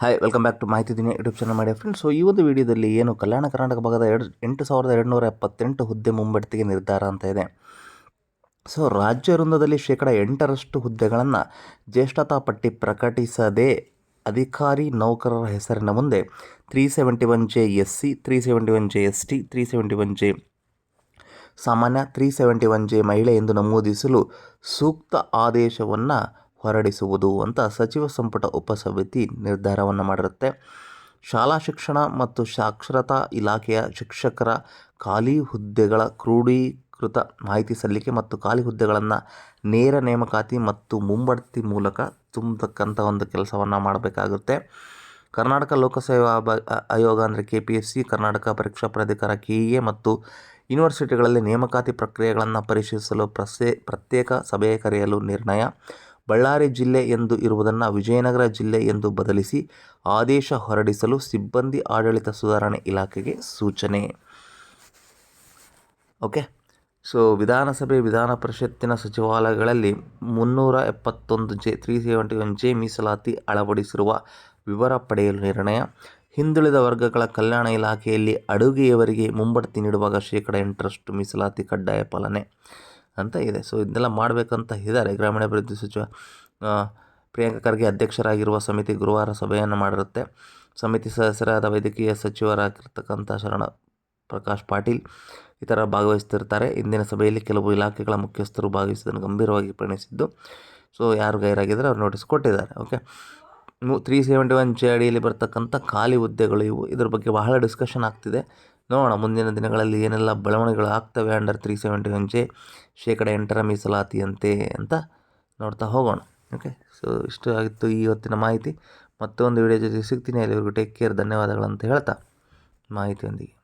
Hi welcome back to ಮಾಹಿತಿ ದಿನ YouTube channel ಮಾಡಿ ಫ್ರೆಂಡ್ಸ್ ಸೊ ಈ ಒಂದು ವಿಡಿಯೋದಲ್ಲಿ ಏನು ಕಲ್ಯಾಣ ಕರ್ನಾಟಕ ಭಾಗದ ಎರಡು, ಎಂಟು ಸಾವಿರದ ಎರಡುನೂರ ಎಪ್ಪತ್ತೆಂಟು ಹುದ್ದೆ ಮುಂಬಡ್ತಿಗೆ ನಿರ್ಧಾರ ಅಂತ ಇದೆ. ಸೊ ರಾಜ್ಯ ವೃಂದದಲ್ಲಿ ಶೇಕಡ ಎಂಟರಷ್ಟು ಹುದ್ದೆಗಳನ್ನು ಜ್ಯೇಷ್ಠತಾ ಪಟ್ಟಿ ಪ್ರಕಟಿಸದೆ ಅಧಿಕಾರಿ ನೌಕರರ ಹೆಸರಿನ ಮುಂದೆ three seventy one J S C three seventy one J S T three seventy one J ಸಾಮಾನ್ಯ ತ್ರೀ ಸೆವೆಂಟಿ ಒನ್ ಜೆ ಮಹಿಳೆ ಎಂದು ನಮೂದಿಸಲು ಸೂಕ್ತ ಆದೇಶವನ್ನು ಹೊರಡಿಸುವುದು ಅಂತ ಸಚಿವ ಸಂಪುಟ ಉಪಸಮಿತಿ ನಿರ್ಧಾರವನ್ನು ಮಾಡಿರುತ್ತೆ. ಶಾಲಾ ಶಿಕ್ಷಣ ಮತ್ತು ಸಾಕ್ಷರತಾ ಇಲಾಖೆಯ ಶಿಕ್ಷಕರ ಖಾಲಿ ಹುದ್ದೆಗಳ ಕ್ರೋಢೀಕೃತ ಮಾಹಿತಿ ಸಲ್ಲಿಕೆ ಮತ್ತು ಖಾಲಿ ಹುದ್ದೆಗಳನ್ನು ನೇರ ನೇಮಕಾತಿ ಮತ್ತು ಮುಂಬಡ್ತಿ ಮೂಲಕ ತುಂಬತಕ್ಕಂಥ ಒಂದು ಕೆಲಸವನ್ನು ಮಾಡಬೇಕಾಗುತ್ತೆ. ಕರ್ನಾಟಕ ಲೋಕಸೇವಾ ಆಯೋಗ ಅಂದರೆ K P S C Karnataka ಪರೀಕ್ಷಾ ಪ್ರಾಧಿಕಾರ ಕೆ ಎ ಮತ್ತು ಯೂನಿವರ್ಸಿಟಿಗಳಲ್ಲಿ ನೇಮಕಾತಿ ಪ್ರಕ್ರಿಯೆಗಳನ್ನು ಪರಿಶೀಲಿಸಲು ಪ್ರಸೇ, ಪ್ರತ್ಯೇಕ ಸಭೆ ಕರೆಯಲು ನಿರ್ಣಯ ಬಳ್ಳಾರಿ ಜಿಲ್ಲೆ ಎಂದು ಇರುವುದನ್ನು ವಿಜಯನಗರ ಜಿಲ್ಲೆ ಎಂದು ಬದಲಿಸಿ ಆದೇಶ ಹೊರಡಿಸಲು ಸಿಬ್ಬಂದಿ ಆಡಳಿತ ಸುಧಾರಣೆ ಇಲಾಖೆಗೆ ಸೂಚನೆ. ಓಕೆ, ಸೊ ವಿಧಾನಸಭೆ ವಿಧಾನ ಪರಿಷತ್ತಿನ ಸಚಿವಾಲಯಗಳಲ್ಲಿ ಮುನ್ನೂರ ಎಪ್ಪತ್ತೊಂದು J, three seventy one J ಮೀಸಲಾತಿ ಅಳವಡಿಸಿರುವ ವಿವರ ಪಡೆಯಲು ನಿರ್ಣಯ. ಹಿಂದುಳಿದ ವರ್ಗಗಳ ಕಲ್ಯಾಣ ಇಲಾಖೆಯಲ್ಲಿ ಅಡುಗೆಯವರಿಗೆ ಮುಂಬಡ್ತಿ ನೀಡುವಾಗ ಶೇಕಡ ಎಂಟರಷ್ಟು ಮೀಸಲಾತಿ ಕಡ್ಡಾಯ ಪಾಲನೆ. ಅಂತ ಇದೆ. ಸೊ ಇದನ್ನೆಲ್ಲ ಮಾಡಬೇಕಂತ ಇದ್ದಾರೆ ಗ್ರಾಮೀಣಾಭಿವೃದ್ಧಿ ಸಚಿವ. ಪ್ರಿಯಾಂಕ ಖರ್ಗೆ ಅಧ್ಯಕ್ಷರಾಗಿರುವ ಸಮಿತಿ ಗುರುವಾರ ಸಭೆಯನ್ನು ಮಾಡಿರುತ್ತೆ. ಸಮಿತಿ ಸದಸ್ಯರಾದ ವೈದ್ಯಕೀಯ ಸಚಿವರಾಗಿರ್ತಕ್ಕಂಥ ಶರಣ ಪ್ರಕಾಶ್ ಪಾಟೀಲ್ ಇತರ ಭಾಗವಹಿಸ್ತಿರ್ತಾರೆ. ಇಂದಿನ ಸಭೆಯಲ್ಲಿ ಕೆಲವು ಇಲಾಖೆಗಳ ಮುಖ್ಯಸ್ಥರು ಭಾಗವಹಿಸಿದ್ದನ್ನು ಗಂಭೀರವಾಗಿ ಪರಿಣಿಸಿದ್ದು ಸೊ, ಯಾರು ಗೈರಾಗಿದ್ದಾರೆ ಅವ್ರು ನೋಟಿಸ್ ಕೊಟ್ಟಿದ್ದಾರೆ. Okay three seventy one J ಅಡಿಯಲ್ಲಿ ಬರ್ತಕ್ಕಂಥ ಖಾಲಿ ಹುದ್ದೆಗಳು ಇವು. ಇದ್ರ ಬಗ್ಗೆ ಬಹಳ ಡಿಸ್ಕಷನ್ ಆಗ್ತಿದೆ. ನೋಡೋಣ, ಮುಂದಿನ ದಿನಗಳಲ್ಲಿ ಏನೆಲ್ಲ ಬೆಳವಣಿಗೆಗಳು ಆಗ್ತವೆ ಅಂಡರ್ ತ್ರೀ ಸೆವೆಂಟಿ ಒನ್ ಶೇಕಡ ಎಂಟರ ಮೀಸಲಾತಿಯಂತೆ ಅಂತ ನೋಡ್ತಾ ಹೋಗೋಣ ಓಕೆ ಸೊ ಇಷ್ಟು ಆಗಿತ್ತು ಈ ಹೊತ್ತಿನ ಮಾಹಿತಿ. ಮತ್ತೊಂದು ವಿಡಿಯೋ ಜೊತೆ ಸಿಗ್ತೀನಿ. ಅಲ್ಲಿವರೆಗೂ ಟೇಕ್ ಕೇರ್ ಧನ್ಯವಾದಗಳಂತ ಹೇಳ್ತಾ ಮಾಹಿತಿಯೊಂದಿಗೆ.